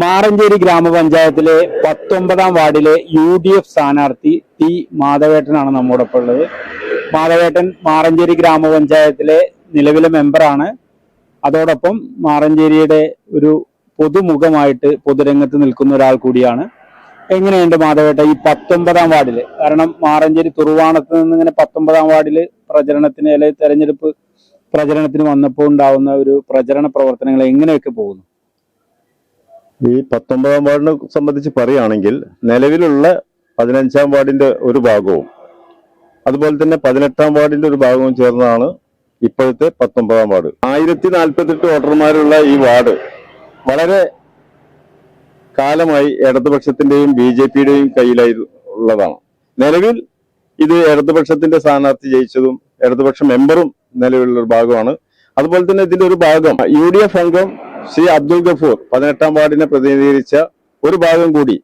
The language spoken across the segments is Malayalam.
മാറഞ്ചേരി ഗ്രാമപഞ്ചായത്തിലെ പത്തൊമ്പതാം വാർഡിലെ യു ഡി എഫ് സ്ഥാനാർത്ഥി ടി മാധവേട്ടനാണ് നമ്മോടൊപ്പം ഉള്ളത്. മാധവേട്ടൻ മാറഞ്ചേരി ഗ്രാമപഞ്ചായത്തിലെ നിലവിലെ മെമ്പറാണ്. അതോടൊപ്പം മാറഞ്ചേരിയുടെ ഒരു പൊതുമുഖമായിട്ട് പൊതുരംഗത്ത് നിൽക്കുന്ന ഒരാൾ കൂടിയാണ്. എങ്ങനെയുണ്ട് മാധവേട്ട ഈ പത്തൊമ്പതാം വാർഡിൽ? കാരണം മാറഞ്ചേരി തുറുവാണത്ത് നിന്ന് ഇങ്ങനെ പത്തൊമ്പതാം വാർഡിൽ പ്രചരണത്തിന് അല്ലെങ്കിൽ തെരഞ്ഞെടുപ്പ് പ്രചരണത്തിന് വന്നപ്പോൾ ഉണ്ടാവുന്ന ഒരു പ്രചരണ പ്രവർത്തനങ്ങൾ എങ്ങനെയൊക്കെ പോകുന്നു? ഈ പത്തൊമ്പതാം വാർഡിനെ സംബന്ധിച്ച് പറയുകയാണെങ്കിൽ നിലവിലുള്ള പതിനഞ്ചാം വാർഡിന്റെ ഒരു ഭാഗവും അതുപോലെ തന്നെ പതിനെട്ടാം വാർഡിന്റെ ഒരു ഭാഗവും ചേർന്നതാണ് ഇപ്പോഴത്തെ പത്തൊമ്പതാം വാർഡ്. ആയിരത്തി നാൽപ്പത്തെട്ട് വോട്ടർമാരുള്ള ഈ വാർഡ് വളരെ കാലമായി ഇടതുപക്ഷത്തിന്റെയും ബി ജെ പിയുടെയും കയ്യിലായി ഉള്ളതാണ് നിലവിൽ ഇത് ഇടതുപക്ഷത്തിന്റെ സ്ഥാനാർത്ഥി ജയിച്ചതും ഇടതുപക്ഷ മെമ്പറും നിലവിലുള്ള ഒരു ഭാഗമാണ്. അതുപോലെ തന്നെ ഇതിന്റെ ഒരു ഭാഗം യു ഡി എഫ് അംഗം ശ്രീ അബ്ദുൽ ഗഫൂർ പതിനെട്ടാം വാർഡിനെ പ്രതിനിധീകരിച്ച ഒരു ഭാഗം കൂടി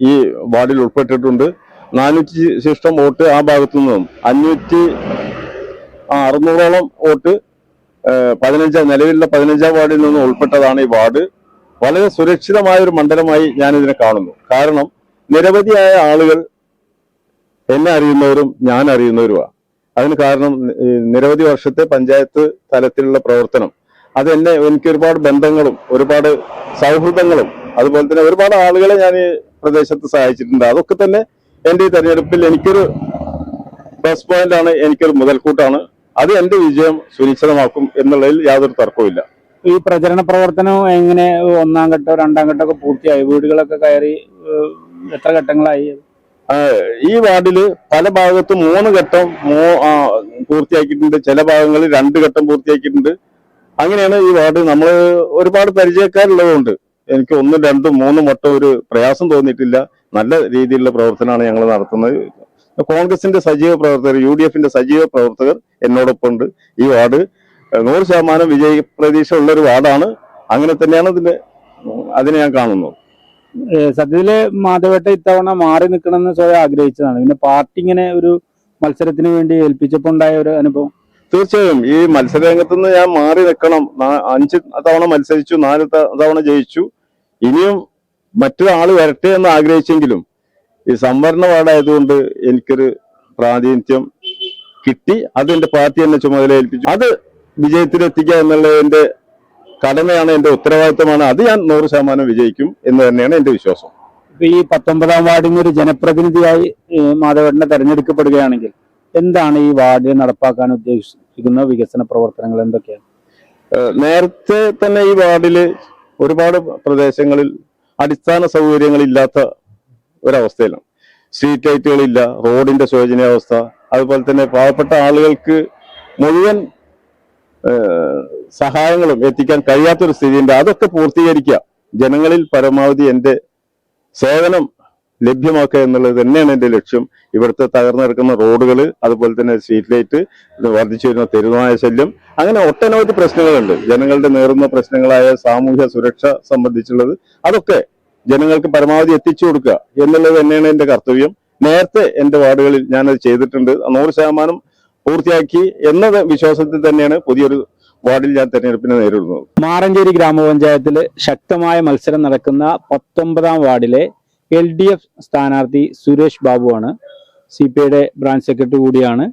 ഈ വാർഡിൽ ഉൾപ്പെട്ടിട്ടുണ്ട്. നാനൂറ്റി ശിഷ്ടം വോട്ട് ആ ഭാഗത്തു നിന്നും അഞ്ഞൂറ്റി അറുന്നൂറോളം വോട്ട് പതിനഞ്ചാം നിലവിലുള്ള പതിനഞ്ചാം വാർഡിൽ നിന്ന് ഉൾപ്പെട്ടതാണ് ഈ വാർഡ്. വളരെ സുരക്ഷിതമായ ഒരു മണ്ഡലമായി ഞാൻ ഇതിനെ കാണുന്നു. കാരണം നിരവധിയായ ആളുകൾ എന്നെ അറിയുന്നവരും ഞാൻ അറിയുന്നവരുമാണ് അതിന് കാരണം നിരവധി വർഷത്തെ പഞ്ചായത്ത് തലത്തിലുള്ള പ്രവർത്തനം അത് എന്നെ എനിക്ക് ഒരുപാട് ബന്ധങ്ങളും ഒരുപാട് സൗഹൃദങ്ങളും അതുപോലെ തന്നെ ഒരുപാട് ആളുകളെ ഞാൻ ഈ പ്രദേശത്ത് സഹായിച്ചിട്ടുണ്ട്. അതൊക്കെ തന്നെ എന്റെ ഈ തെരഞ്ഞെടുപ്പിൽ എനിക്കൊരു പ്ലസ് പോയിന്റ് ആണ് എനിക്കൊരു മുതൽക്കൂട്ടാണ്. അത് എന്റെ വിജയം സുനിശ്ചിതമാക്കും എന്നുള്ളതിൽ യാതൊരു തർക്കവും ഈ പ്രചരണ പ്രവർത്തനം എങ്ങനെ ഒന്നാം ഘട്ടം രണ്ടാം ഘട്ടം ഒക്കെ പൂർത്തിയായി? വീടുകളൊക്കെ കയറി എത്ര ഘട്ടങ്ങളായി? ഈ വാർഡിൽ പല ഭാഗത്തും മൂന്ന് ഘട്ടം പൂർത്തിയാക്കിയിട്ടുണ്ട്. ചില ഭാഗങ്ങളിൽ രണ്ട് ഘട്ടം പൂർത്തിയാക്കിയിട്ടുണ്ട്. അങ്ങനെയാണ് ഈ വാർഡ് നമ്മൾ ഒരുപാട് പരിചയക്കാരുള്ളതുകൊണ്ട് എനിക്ക് ഒന്നും രണ്ടും മൂന്നും വട്ടം ഒരു പ്രയാസം തോന്നിയിട്ടില്ല. നല്ല രീതിയിലുള്ള പ്രവർത്തനമാണ് ഞങ്ങൾ നടത്തുന്നത്. കോൺഗ്രസിന്റെ സജീവ പ്രവർത്തകർ യു ഡി എഫിന്റെ സജീവ പ്രവർത്തകർ എന്നോടൊപ്പം ഉണ്ട് ഈ വാർഡ് നൂറ് ശതമാനം വിജയ പ്രതീക്ഷ ഉള്ള ഒരു വാർഡാണ്. അങ്ങനെ തന്നെയാണ് ഇതിന്റെ അതിനെ ഞാൻ കാണുന്നത് സത്യത്തിൽ മാധവേട്ട ഇത്തവണ മാറി നിൽക്കണമെന്ന് സ്വയം ആഗ്രഹിച്ചതാണ്. പിന്നെ പാർട്ടി ഇങ്ങനെ ഒരു മത്സരത്തിന് വേണ്ടി ഏൽപ്പിച്ചപ്പോൾ ഉണ്ടായ ഒരു അനുഭവം? തീർച്ചയായും ഈ മത്സരരംഗത്ത് നിന്ന് ഞാൻ മാറി നിൽക്കണം. അഞ്ച് തവണ മത്സരിച്ചു നാല് തവണ ജയിച്ചു. ഇനിയും മറ്റൊരാൾ വരട്ടെ എന്ന് ആഗ്രഹിച്ചെങ്കിലും ഈ സംവരണ വാർഡായതുകൊണ്ട് എനിക്കൊരു പ്രാതിനിധ്യം കിട്ടി. അത് എന്റെ പാർട്ടി എന്നെ ചുമതല ഏൽപ്പിച്ചു അത് വിജയത്തിലെത്തിക്കുക എന്നുള്ള എന്റെ കടമയാണ് എന്റെ ഉത്തരവാദിത്തമാണ്. അത് ഞാൻ നൂറ് ശതമാനം വിജയിക്കും എന്ന് തന്നെയാണ് എന്റെ വിശ്വാസം. ഇപ്പൊ ഈ പത്തൊമ്പതാം വാർഡിന് ഒരു ജനപ്രതിനിധിയായി മാധവേട്ടനെ തെരഞ്ഞെടുക്കപ്പെടുകയാണെങ്കിൽ എന്താണ് ഈ വാർഡിൽ നടപ്പാക്കാൻ ഉദ്ദേശിക്കുന്ന വികസന പ്രവർത്തനങ്ങൾ എന്തൊക്കെയാണ്? നേരത്തെ തന്നെ ഈ വാർഡിൽ ഒരുപാട് പ്രദേശങ്ങളിൽ അടിസ്ഥാന സൗകര്യങ്ങൾ ഇല്ലാത്ത ഒരവസ്ഥയിലാണ്. സ്ട്രീറ്റ് ലൈറ്റുകളില്ല റോഡിന്റെ ശോചനീയാവസ്ഥ അതുപോലെ തന്നെ പാവപ്പെട്ട ആളുകൾക്ക് മുഴുവൻ സഹായങ്ങളും എത്തിക്കാൻ കഴിയാത്തൊരു സ്ഥിതിയുണ്ട്. അതൊക്കെ പൂർത്തീകരിക്കുക. ജനങ്ങളിൽ പരമാവധി എന്റെ സേവനം ലഭ്യമാക്കുക എന്നുള്ളത് തന്നെയാണ് എന്റെ ലക്ഷ്യം. ഇവിടുത്തെ തകർന്നു കിടക്കുന്ന റോഡുകൾ അതുപോലെ തന്നെ സ്ട്രീറ്റ് ലൈറ്റ് വർദ്ധിച്ചു വരുന്ന തെരുവായ ശല്യം അങ്ങനെ ഒട്ടനവധി പ്രശ്നങ്ങളുണ്ട്. ജനങ്ങളുടെ നേറുന്ന പ്രശ്നങ്ങളായ സാമൂഹ്യ സുരക്ഷ സംബന്ധിച്ചുള്ളത് അതൊക്കെ ജനങ്ങൾക്ക് പരമാവധി എത്തിച്ചു കൊടുക്കുക എന്നുള്ളത് തന്നെയാണ് എന്റെ കർത്തവ്യം. നേരത്തെ എന്റെ വാർഡുകളിൽ ഞാനത് ചെയ്തിട്ടുണ്ട്. നൂറ് ശതമാനം പൂർത്തിയാക്കി എന്ന വിശ്വാസത്തിൽ തന്നെയാണ് പുതിയൊരു വാർഡിൽ ഞാൻ തെരഞ്ഞെടുപ്പിനെ നേരിടുന്നത്. മാറഞ്ചേരി ഗ്രാമപഞ്ചായത്തിൽ ശക്തമായ മത്സരം നടക്കുന്ന പത്തൊമ്പതാം വാർഡിലെ എൽ ഡി എഫ് സ്ഥാനാർത്ഥി സുരേഷ് ബാബുവാണ്. സി പി ഐയുടെ ബ്രാഞ്ച് സെക്രട്ടറി കൂടിയാണ്.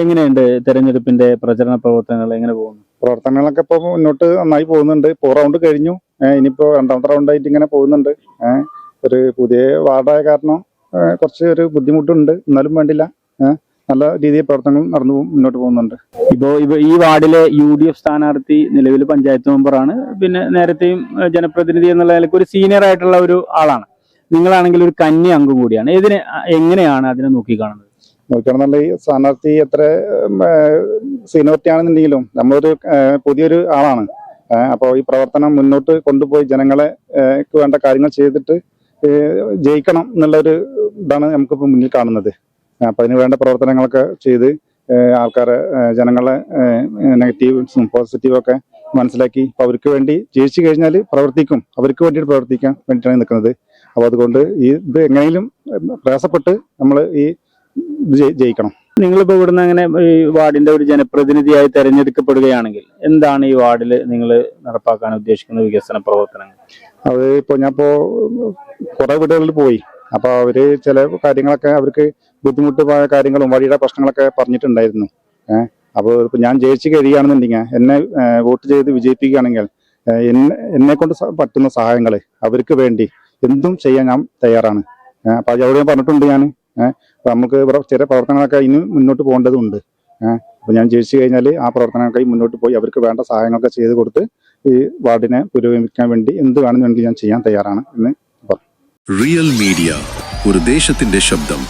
എങ്ങനെയുണ്ട് തെരഞ്ഞെടുപ്പിന്റെ പ്രചരണ പ്രവർത്തനങ്ങൾ? എങ്ങനെ പോകുന്നു? പ്രവർത്തനങ്ങളൊക്കെ ഇപ്പോൾ മുന്നോട്ട് നന്നായി പോകുന്നുണ്ട്. ഇപ്പോൾ റൗണ്ട് കഴിഞ്ഞു. ഇനിയിപ്പോൾ ഇനിയിപ്പോ രണ്ടാമത്തെ റൗണ്ടായിട്ട് ഇങ്ങനെ പോകുന്നുണ്ട്. ഒരു പുതിയ വാർഡായ കാരണം കുറച്ച് ഒരു ബുദ്ധിമുട്ടുണ്ട്. എന്നാലും വേണ്ടില്ല. നല്ല രീതിയിൽ പ്രവർത്തനങ്ങൾ നടന്നു മുന്നോട്ട് പോകുന്നുണ്ട്. ഇപ്പോ ഇവ ഈ വാർഡിലെ യു ഡി എഫ് സ്ഥാനാർത്ഥി നിലവിൽ പഞ്ചായത്ത് മെമ്പറാണ്. പിന്നെ നേരത്തെയും ജനപ്രതിനിധി എന്നുള്ള നിലയ്ക്ക് ഒരു സീനിയർ ആയിട്ടുള്ള ഒരു ആളാണ്. നിങ്ങളാണെങ്കിൽ ഒരു കന്നി അംഗം കൂടിയാണ്. ഇതിനെ എങ്ങനെയാണ് അതിനെ നോക്കിക്കാണുന്നത് നോക്കുകയാണെന്നുണ്ടെങ്കിൽ സ്ഥാനാർത്ഥി എത്ര സീനിയോറിറ്റി ആണെന്നുണ്ടെങ്കിലും നമ്മളൊരു പുതിയൊരു ആളാണ്. അപ്പോൾ ഈ പ്രവർത്തനം മുന്നോട്ട് കൊണ്ടുപോയി ജനങ്ങളെ വേണ്ട കാര്യങ്ങൾ ചെയ്തിട്ട് ജയിക്കണം എന്നുള്ളൊരു ഇതാണ് നമുക്കിപ്പോൾ മുന്നിൽ കാണുന്നത്. അപ്പോൾ അതിന് വേണ്ട പ്രവർത്തനങ്ങളൊക്കെ ചെയ്ത് ആൾക്കാരെ ജനങ്ങളെ നെഗറ്റീവ്സും പോസിറ്റീവും ഒക്കെ മനസ്സിലാക്കി. അപ്പൊ അവർക്ക് വേണ്ടി ജയിച്ചു കഴിഞ്ഞാൽ പ്രവർത്തിക്കും. അവർക്ക് വേണ്ടിയിട്ട് പ്രവർത്തിക്കാൻ വേണ്ടിയിട്ടാണ് നിൽക്കുന്നത്. അപ്പോൾ അതുകൊണ്ട് ഈ ഇത് എങ്ങനെയും പ്രയാസപ്പെട്ട് നമ്മൾ ഈ ജയിക്കണം. നിങ്ങളിപ്പോൾ ഇവിടുന്ന് അങ്ങനെ ഈ വാർഡിന്റെ ഒരു ജനപ്രതിനിധിയായി തെരഞ്ഞെടുക്കപ്പെടുകയാണെങ്കിൽ എന്താണ് ഈ വാർഡിൽ നിങ്ങൾ നടപ്പാക്കാൻ ഉദ്ദേശിക്കുന്ന വികസന പ്രവർത്തനങ്ങൾ? അത് ഇപ്പൊ ഞാൻ ഇപ്പോ കുറെ വീടുകളിൽ പോയി. അപ്പോൾ അവർ ചില കാര്യങ്ങളൊക്കെ അവർക്ക് ബുദ്ധിമുട്ടുമായ കാര്യങ്ങളും വഴിയുടെ പ്രശ്നങ്ങളൊക്കെ പറഞ്ഞിട്ടുണ്ടായിരുന്നു. ഏഹ് അപ്പോൾ ഞാൻ ജയിച്ചു കഴിയുകയാണെന്നുണ്ടെങ്കിൽ എന്നെ വോട്ട് ചെയ്ത് വിജയിപ്പിക്കുകയാണെങ്കിൽ എന്നെ കൊണ്ട് പറ്റുന്ന സഹായങ്ങൾ അവർക്ക് വേണ്ടി എന്തും ചെയ്യാൻ ഞാൻ തയ്യാറാണ്. അപ്പോൾ അപ്പൊ അത് അവിടെ പറഞ്ഞിട്ടുണ്ട് ഞാൻ. അപ്പോൾ അപ്പൊ നമുക്ക് ഇവിടെ ചെറിയ പ്രവർത്തനങ്ങളൊക്കെ ഇനി മുന്നോട്ട് പോകേണ്ടതുണ്ട്. അപ്പോൾ ഞാൻ ജയിച്ചു കഴിഞ്ഞാൽ ആ പ്രവർത്തനങ്ങൾക്കായി മുന്നോട്ട് പോയി അവർക്ക് വേണ്ട സഹായങ്ങളൊക്കെ ചെയ്ത് കൊടുത്ത് ഈ വാർഡിനെ പുരോഗമിക്കാൻ വേണ്ടി എന്ത് വേണമെന്നുണ്ടെങ്കിൽ ഞാൻ ചെയ്യാൻ തയ്യാറാണ് എന്ന് പറഞ്ഞു. റിയൽ മീഡിയ ഒരു ദേശത്തിന്റെ ശബ്ദം.